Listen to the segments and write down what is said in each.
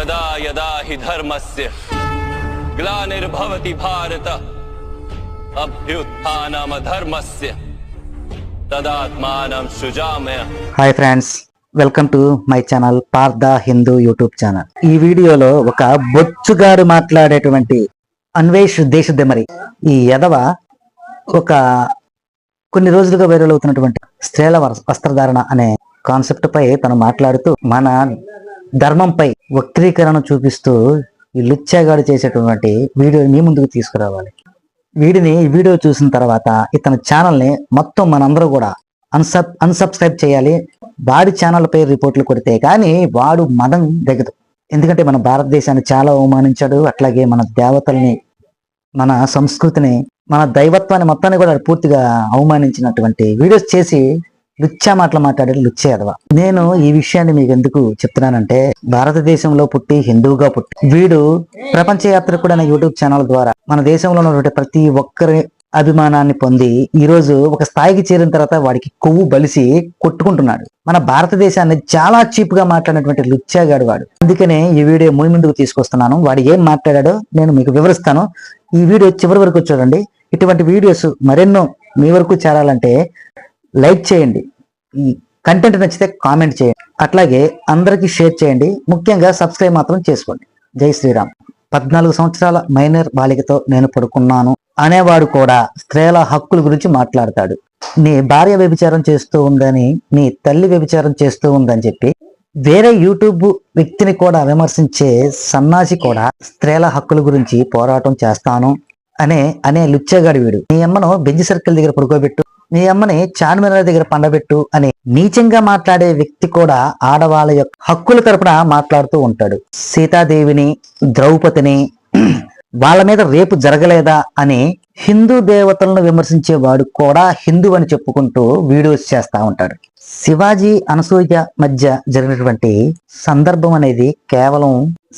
యదా యదా హి ధర్మస్య గ్లానిర్భవతి భారత అభ్యుత్థానం అధర్మస్య తదాత్మానం సృజామయ hi friends welcome to my channel Partha Hindu YouTube channel ఈ వీడియోలో ఒక బొచ్చుగారు మాట్లాడేటువంటి అన్వేష్ దేశదెమరి ఈ యదవ ఒక కొన్ని రోజులుగా వైరల్ అవుతున్నటువంటి స్త్రీల వస్త్రధారణ అనే కాన్సెప్ట్ పై తను మాట్లాడుతూ మన ధర్మంపై వక్రీకరణ చూపిస్తూ ఈ లుచ్చాగాడు చేసేటువంటి వీడియోని మీ ముందుకు తీసుకురావాలి. వీడిని వీడియో చూసిన తర్వాత ఇతని ఛానల్ని మొత్తం మనందరూ కూడా అన్సబ్ అన్సబ్స్క్రైబ్ చేయాలి. వాడి ఛానల్ పై రిపోర్ట్లు కొడితే కానీ వాడు మదం దిగదు. ఎందుకంటే మన భారతదేశాన్ని చాలా అవమానించాడు. అట్లాగే మన దేవతల్ని మన సంస్కృతిని మన దైవత్వాన్ని మొత్తాన్ని కూడా పూర్తిగా అవమానించినటువంటి వీడియోస్ చేసి లుచ్చా మాటలు మాట్లాడేది లుచ్చే అదవా. నేను ఈ విషయాన్ని మీకు ఎందుకు చెప్తున్నానంటే భారతదేశంలో పుట్టి హిందువుగా పుట్టి వీడు ప్రపంచ యాత్ర కూడా యూట్యూబ్ ఛానల్ ద్వారా మన దేశంలో ఉన్నటువంటి ప్రతి ఒక్కరి అభిమానాన్ని పొంది ఈ రోజు ఒక స్థాయికి చేరిన తర్వాత వాడికి కొవ్వు బలిసి కొట్టుకుంటున్నాడు. మన భారతదేశాన్ని చాలా చీప్గా మాట్లాడినటువంటి లుచ్చాగాడు వాడు. అందుకనే ఈ వీడియో ముందు ముందుకు తీసుకొస్తున్నాను. వాడు ఏం మాట్లాడాడో నేను మీకు వివరిస్తాను. ఈ వీడియో చివరి వరకు చూడండి. ఇటువంటి వీడియోస్ మరెన్నో మీ వరకు చేరాలంటే లైక్ చేయండి. ఈ కంటెంట్ నచ్చితే కామెంట్ చేయండి. అట్లాగే అందరికీ షేర్ చేయండి. ముఖ్యంగా సబ్స్క్రైబ్ మాత్రం చేసుకోండి. జై శ్రీరామ్. పద్నాలుగు సంవత్సరాల మైనర్ బాలికతో నేను పడుకున్నాను అనేవాడు కూడా స్త్రీల హక్కుల గురించి మాట్లాడతాడు. నీ భార్య వ్యభిచారం చేస్తూ ఉందని నీ తల్లి వ్యభిచారం చేస్తూ ఉందని చెప్పి వేరే యూట్యూబ్ వ్యక్తిని కూడా విమర్శించే సన్నాసి కూడా స్త్రీల హక్కుల గురించి పోరాటం చేస్తాను. అనే అనే లుచ్చగాడి వీడు. నీ అమ్మను బెంజ్ సర్కిల్ దగ్గర పడుకోబెట్టు. నీ అమ్మని చార్మినార్ దగ్గర పండబెట్టు అని నీచంగా మాట్లాడే వ్యక్తి కూడా ఆడవాళ్ళ యొక్క హక్కుల తరపున మాట్లాడుతూ ఉంటాడు. సీతాదేవిని ద్రౌపదిని వాళ్ళ మీద రేపు జరగలేదా అని హిందూ దేవతలను విమర్శించేవాడు కూడా హిందూ అని చెప్పుకుంటూ వీడియోస్ చేస్తా ఉంటాడు. శివాజీ అనసూయ మధ్య జరిగినటువంటి సందర్భం అనేది కేవలం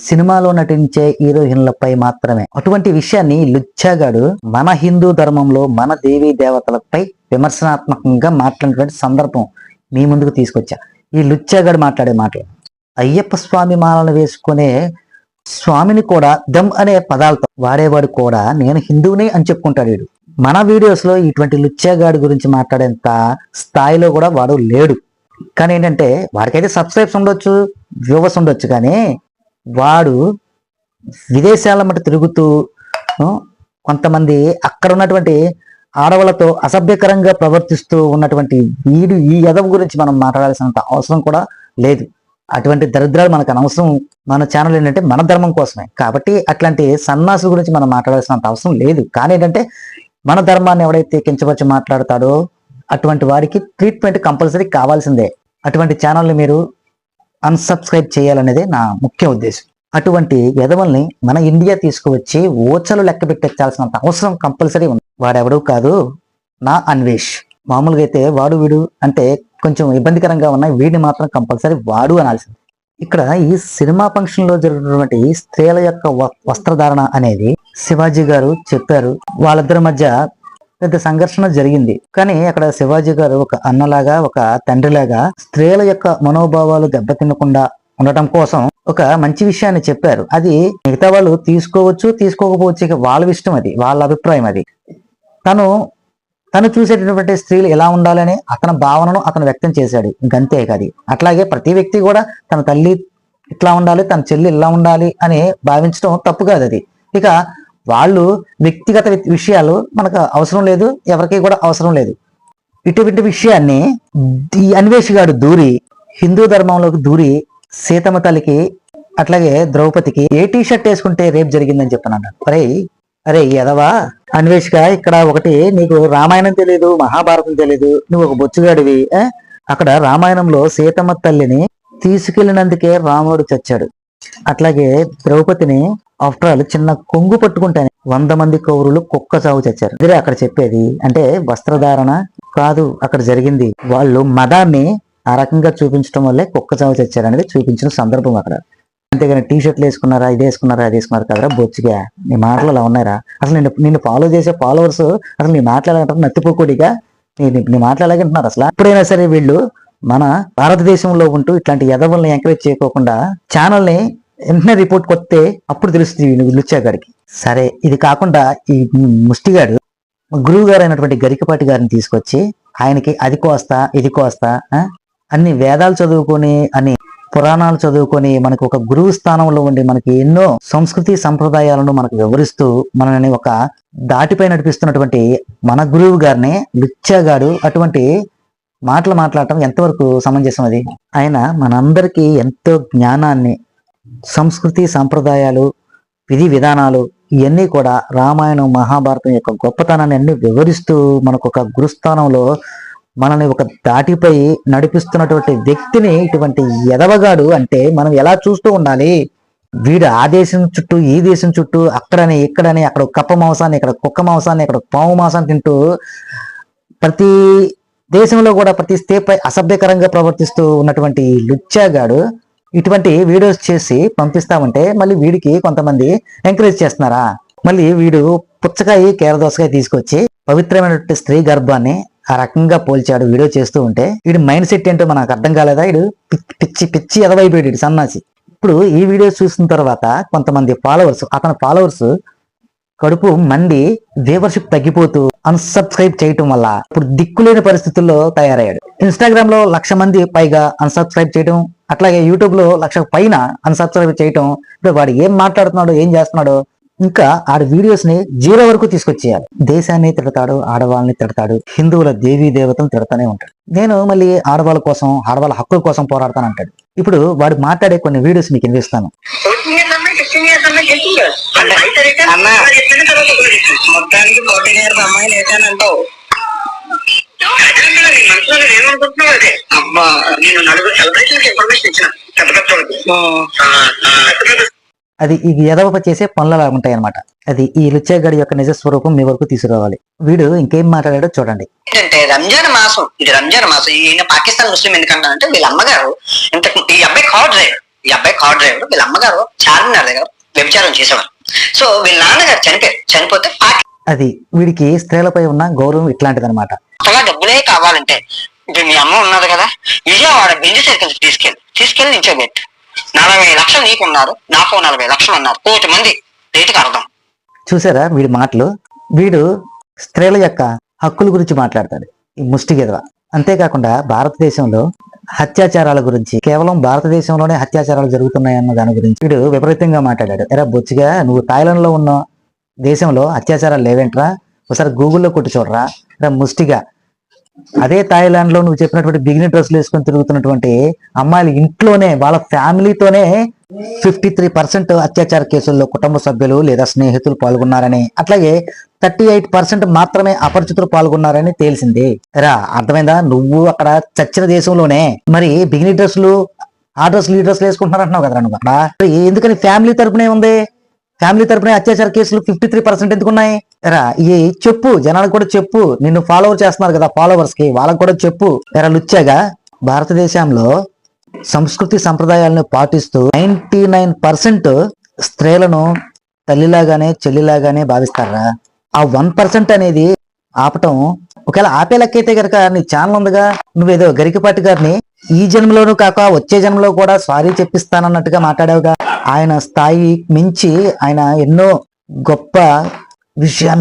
సినిమాలో నటించే హీరోయిన్లపై మాత్రమే. అటువంటి విషయాన్ని లుచ్చాగాడు మన హిందూ ధర్మంలో మన దేవీ దేవతలపై విమర్శనాత్మకంగా మాట్లాడినటువంటి సందర్భం మీ ముందుకు తీసుకొచ్చా. ఈ లుచ్చాగాడు మాట్లాడే మాటలు. అయ్యప్ప స్వామి మాలను వేసుకునే స్వామిని కూడా దమ్ అనే పదాలతో వాడేవాడు కూడా నేను హిందువునే అని చెప్పుకుంటాడు వీడు. మన వీడియోస్లో ఇటువంటి లుచ్చేగాడి గురించి మాట్లాడేంత స్థాయిలో కూడా వాడు లేడు. కానీ ఏంటంటే వాడికైతే సబ్స్క్రైబ్స్ ఉండొచ్చు వ్యూవర్స్ ఉండొచ్చు కానీ వాడు విదేశాల మటు తిరుగుతూ కొంతమంది అక్కడ ఉన్నటువంటి ఆడవాళ్ళతో అసభ్యకరంగా ప్రవర్తిస్తూ ఉన్నటువంటి వీడు ఈ యదవ గురించి మనం మాట్లాడాల్సినంత అవసరం కూడా లేదు. అటువంటి దరిద్రాలు మనకు అనవసరం. మన ఛానల్ ఏంటంటే మన ధర్మం కోసమే. కాబట్టి అట్లాంటి సన్నాసుల గురించి మనం మాట్లాడాల్సినంత అవసరం లేదు. కానీ ఏంటంటే మన ధర్మాన్ని ఎవడైతే కించపరిచి మాట్లాడతాడో అటువంటి వారికి ట్రీట్మెంట్ కంపల్సరీ కావాల్సిందే. అటువంటి ఛానల్ని మీరు అన్సబ్స్క్రైబ్ చేయాలనేదే నా ముఖ్య ఉద్దేశం. అటువంటి ఎదవల్ని మన ఇండియా తీసుకువచ్చి ఓచలు లెక్క పెట్టించాల్సినంత అవసరం కంపల్సరీ ఉంది. వాడెవడూ కాదు నా అన్వేష్. మామూలుగా అయితే వాడు వీడు అంటే కొంచెం ఇబ్బందికరంగా ఉన్న వీడిని మాత్రం కంపల్సరీ వాడు అనాల్సింది. ఇక్కడ ఈ సినిమా ఫంక్షన్లో జరుగుతున్నటువంటి స్త్రీల యొక్క వ- వస్త్రధారణ అనేది శివాజీ గారు చెప్పారు. వాళ్ళిద్దరి మధ్య పెద్ద సంఘర్షణ జరిగింది. కానీ అక్కడ శివాజీ గారు ఒక అన్నలాగా ఒక తండ్రిలాగా స్త్రీల యొక్క మనోభావాలు దెబ్బతినకుండా ఉండటం కోసం ఒక మంచి విషయాన్ని చెప్పారు. అది మిగతా వాళ్ళు తీసుకోవచ్చు తీసుకోకపోవచ్చు ఇక వాళ్ళ ఇష్టం అది వాళ్ళ అభిప్రాయం అది. తను తను చూసేటటువంటి స్త్రీలు ఎలా ఉండాలని అతని భావనను అతను వ్యక్తం చేశాడు. ఇంకంతే కాదు అట్లాగే ప్రతి వ్యక్తి కూడా తన తల్లి ఇట్లా ఉండాలి తన చెల్లి ఇలా ఉండాలి అని భావించడం తప్పు కాదు అది. ఇక వాళ్ళు వ్యక్తిగత వి- విషయాలు మనకు అవసరం లేదు ఎవరికి కూడా అవసరం లేదు. ఇటువంటి విషయాన్ని అన్వేషిగాడు దూరి హిందూ ధర్మంలోకి దూరి సీతమ్మ తల్లికి అట్లాగే ద్రౌపదికి ఏ టీ షర్ట్ వేసుకుంటే రేపు జరిగిందని చెప్పినాడు అరే అరే ఎదవా అన్వేషిక ఇక్కడ ఒకటి నీకు రామాయణం తెలియదు మహాభారతం తెలియదు నువ్వు ఒక బొచ్చుగాడివి అక్కడ రామాయణంలో సీతమ్మ తల్లిని తీసుకెళ్ళినందుకే రాముడు చచ్చాడు. అట్లాగే ద్రౌపదిని ఆఫ్టర్ ఆల్ చిన్న కొంగు పట్టుకుంటానే వంద మంది కౌరులు కుక్క చావు చచ్చారు ఇదే అక్కడ చెప్పేది. అంటే వస్త్రధారణ కాదు అక్కడ జరిగింది. వాళ్ళు మదాన్ని ఆ రకంగా చూపించడం వల్లే కుక్క చావు చచ్చారు అనేది చూపించిన సందర్భం అక్కడ. అంతేగాని టీ షర్ట్లు వేసుకున్నారా ఇది వేసుకున్నారా అది వేసుకున్నారు కదరా బొచ్చుగా. నీ మాటలు అలా ఉన్నారా అసలు నేను నిన్ను ఫాలో చేసే ఫాలోవర్స్ అసలు నీ మాట్లాడాలంటారు నత్తిపోకుడిగా. నీ నీ- నీ మాటలు ఎలాగంటున్నారు అసలు? ఎప్పుడైనా సరే వీళ్ళు మన భారతదేశంలో ఉంటూ ఇట్లాంటి ఎదవల్ని ఎంకరేజ్ చేయకోకుండా ఛానల్ని వెంటనే రిపోర్ట్ కొత్తే అప్పుడు తెలుస్తుంది వీడు లుచ్చాగాడికి. సరే ఇది కాకుండా ఈ ముష్టిగాడు గురువు గారు అయినటువంటి గరికపాటి గారిని తీసుకొచ్చి ఆయనకి అది కోస్తా ఇది కోస్తా అన్ని వేదాలు చదువుకొని అని పురాణాలు చదువుకొని మనకు ఒక గురువు స్థానంలో ఉండి మనకి ఎన్నో సంస్కృతి సంప్రదాయాలను మనకు వివరిస్తూ మనని ఒక దాటిపై నడిపిస్తున్నటువంటి మన గురువు గారిని లుచ్చాగాడు అటువంటి మాటలు మాట్లాడటం ఎంతవరకు సమంజసం అది? ఆయన మనందరికీ ఎంతో జ్ఞానాన్ని సంస్కృతి సంప్రదాయాలు విధి విధానాలు ఇవన్నీ కూడా రామాయణం మహాభారతం యొక్క గొప్పతనాన్ని అన్ని వివరిస్తూ మనకు ఒక గురుస్థానంలో మనల్ని ఒక దాటిపై నడిపిస్తున్నటువంటి వ్యక్తిని ఇటువంటి ఎదవగాడు అంటే మనం ఎలా చూస్తూ ఉండాలి? వీడు ఆ దేశం చుట్టూ ఈ దేశం చుట్టూ అక్కడనే ఇక్కడనే అక్కడ కప్ప మాంసాన్ని ఇక్కడ కుక్క మాంసాన్ని ఇక్కడ పాము మాంసాన్ని తింటూ ప్రతి దేశంలో కూడా ప్రతి స్త్రీపై అసభ్యకరంగా ప్రవర్తిస్తూ ఉన్నటువంటి లుచ్చాగాడు ఇటువంటి వీడియోస్ చేసి పంపిస్తామంటే మళ్ళీ వీడికి కొంతమంది ఎంకరేజ్ చేస్తున్నారా? మళ్ళీ వీడు పుచ్చకాయ కేరదోసకాయ తీసుకొచ్చి పవిత్రమైనటువంటి స్త్రీ గర్భాన్ని ఆ రకంగా పోల్చాడు వీడియో చేస్తూ ఉంటే వీడి మైండ్ సెట్ ఏంటో మనకు అర్థం కాలేదా? వీడు పిచ్చి పిచ్చి ఎదవైపోయాడు సన్నాసి. ఇప్పుడు ఈ వీడియో చూసిన తర్వాత కొంతమంది ఫాలోవర్స్ అతని ఫాలోవర్స్ కడుపు మంది దేవర్షిప్ తగ్గిపోతూ అన్సబ్స్క్రైబ్ చేయటం వల్ల ఇప్పుడు దిక్కులేని పరిస్థితుల్లో తయారయ్యాడు. ఇన్స్టాగ్రామ్లో లక్ష మంది పైగా అన్సబ్స్క్రైబ్ చేయటం అట్లాగే యూట్యూబ్లో లక్ష పైన అన్సబ్స్క్రైబ్ చేయటం ఇప్పుడు వాడు ఏం మాట్లాడుతున్నాడో ఏం చేస్తున్నాడో ఇంకా ఆడి వీడియోస్ని జీరో వరకు తీసుకొచ్చేయాలి. దేశాన్ని తిడతాడు ఆడవాళ్ళని తిడతాడు హిందువుల దేవీ దేవతలను తిడతానే ఉంటాడు. నేను మళ్ళీ ఆడవాళ్ళ కోసం ఆడవాళ్ళ హక్కుల కోసం పోరాడతాను అంటాడు ఇప్పుడు వాడు మాట్లాడే కొన్ని వీడియోస్ మీకు వినిపిస్తాను. ఫోర్టీన్ ఇయర్స్ అమ్మాయి అన్న. మొత్తానికి ఫోర్టీన్ ఇయర్స్ అమ్మాయిని మనసులో ఏమనుకుంటున్నావు అదే అబ్బా నేను నలుగురు సెలబ్రేషన్ ఇన్ఫర్మేషన్ ఇచ్చిన. పెద్ద పెద్ద వాళ్ళకి. ఆ, ఆ, పెద్ద పెద్ద అది ఈ ఎదవప చేసే పనులలా ఉంటాయి అనమాట అది ఈ లుచ్చాగడి యొక్క నిజ స్వరూపం మీ వరకు తీసుకురావాలి. వీడు ఇంకేం మాట్లాడాడో చూడండి. ఏంటంటే రంజాన్ మాసం ఇది రంజాన్ మాసం. ఈయన పాకిస్తాన్ ముస్లిం ఎందుకంటారంటే వీళ్ళ అమ్మగారు ఇంత ఈ అబ్బాయి కార్ డ్రైవర్ ఈ అబ్బాయి కార్ డ్రైవర్ వీళ్ళ అమ్మగారు చార్మినార్ దగ్గర వ్యభిచారం చేసేవారు. సో వీళ్ళ నాన్నగారు చనిపోయారు చనిపోతే అది వీడికి స్త్రీలపై ఉన్న గౌరవం ఇట్లాంటిది అనమాట అలా డబ్బులే కావాలంటే ఇప్పుడు మీ అమ్మ ఉన్నది కదా విజయవాడ బెంజ్ సర్కిల్ తీసుకెళ్ళి తీసుకెళ్ళి నిల్చోబెట్టు నలభై లక్షలు నీకు ఉన్నారు నాకు నలభై లక్షలు ఉన్నారు కోటి మంది రేటుకి అర్థం. చూసారా వీడి మాటలు? వీడు స్త్రీల యొక్క హక్కుల గురించి మాట్లాడతాడు ఈ ముష్టి గెదవ. అంతేకాకుండా భారతదేశంలో అత్యాచారాల గురించి. కేవలం భారతదేశంలోనే అత్యాచారాలు జరుగుతున్నాయన్న దాని గురించి. వీడు విపరీతంగా మాట్లాడాడు. ఎరా బొచ్చిగా నువ్వు థాయిలాండ్లో ఉన్న దేశంలో అత్యాచారాలు లేవేంట్రా? ఒకసారి గూగుల్లో కొట్టి చూడరా? రా ముష్టిగా. అదే థాయిలాండ్లో నువ్వు చెప్పినటువంటి బిగిని డ్రెస్లు వేసుకొని తిరుగుతున్నటువంటి అమ్మాయిలు ఇంట్లోనే వాళ్ళ ఫ్యామిలీతోనే ఫిఫ్టీ త్రీ పర్సెంట్ అత్యాచార కేసుల్లో కుటుంబ సభ్యులు లేదా స్నేహితులు పాల్గొన్నారని అట్లాగే థర్టీ ఎయిట్ పర్సెంట్ మాత్రమే అపరిచితులు పాల్గొన్నారని తేలిసింది. రా అర్థమైందా? నువ్వు అక్కడ చచ్చిన దేశంలోనే మరి బిగిని డ్రెస్సులు ఆ డ్రెస్సులు ఈ డ్రెస్సులు వేసుకుంటున్నారు అంటున్నావు కదా నువ్వు అక్కడ? ఎందుకని ఫ్యామిలీ తరపునే ఉంది? ఫ్యామిలీ తరపునే అత్యాచార కేసులు ఫిఫ్టీ త్రీ పర్సెంట్ ఎందుకున్నాయి? రా ఈ చెప్పు జనాలకు కూడా చెప్పు. నిన్ను ఫాలోవర్ చేస్తున్నారు కదా ఫాలోవర్స్కి వాళ్ళకి కూడా చెప్పు. ఎరా లుచ్చాగా. భారతదేశంలో సంస్కృతి సంప్రదాయాలను పాటిస్తూ నైన్టీ నైన్ పర్సెంట్ స్త్రీలను తల్లిలాగానే చెల్లిలాగానే భావిస్తారా? ఆ వన్ పర్సెంట్ అనేది ఆపటం ఒకవేళ ఆపే లెక్కైతే గనక నీ ఛానల్ ఉందిగా నువ్వేదో గరికపాటి గారిని ఈ జన్మలోనూ కాక వచ్చే జన్మలో కూడా సారీ చెప్పిస్తానన్నట్టుగా మాట్లాడావుగా. ఆయన స్థాయి మించి ఆయన ఎన్నో గొప్ప విషయా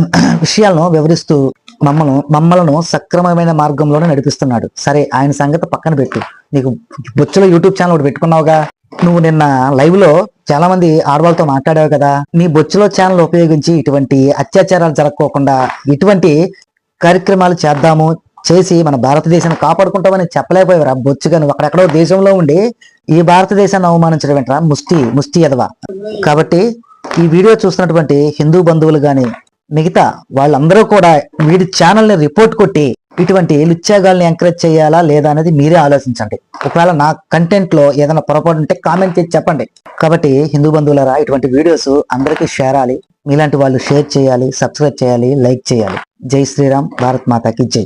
విషయాలను వివరిస్తూ మమ్మల్ని మమ్మలను సక్రమమైన మార్గంలోనే నడిపిస్తున్నాడు. సరే ఆయన సంగతి పక్కన పెట్టు. నీకు బొచ్చులో యూట్యూబ్ ఛానల్ ఒకటి పెట్టుకున్నావుగా. నువ్వు నిన్న లైవ్లో చాలా మంది ఆడవాళ్ళతో మాట్లాడావు కదా. నీ బొచ్చులో ఛానల్ ఉపయోగించి ఇటువంటి అత్యాచారాలు జరగకోకుండా ఇటువంటి కార్యక్రమాలు చేద్దాము చేసి మన భారతదేశాన్ని కాపాడుకుంటామని చెప్పలేకపోయావురా బొచ్చుగా నువ్వు. అక్కడెక్కడో దేశంలో ఉండి ఈ భారతదేశాన్ని అవమానించడం ఏంట్రా? ముష్టి ముష్టి ఎదవా కాబట్టి ఈ వీడియో చూస్తున్నటువంటి హిందూ బంధువులు కానీ మిగతా వాళ్ళందరూ కూడా వీడి ఛానల్ని రిపోర్ట్ కొట్టి ఇటువంటి లుచ్చాగాల్ని ఎంకరేజ్ చేయాలా లేదా అనేది మీరే ఆలోచించండి. ఒకవేళ నా కంటెంట్లో ఏదైనా పొరపాటు ఉంటే కామెంట్ చేసి చెప్పండి. కాబట్టి హిందూ బంధువులరా ఇటువంటి వీడియోస్ అందరికీ షేర్ అవ్వాలి. మీలాంటి వాళ్ళు షేర్ చేయాలి సబ్స్క్రైబ్ చేయాలి లైక్ చేయాలి. జై శ్రీరామ్ భారత్ మాతాకి జై.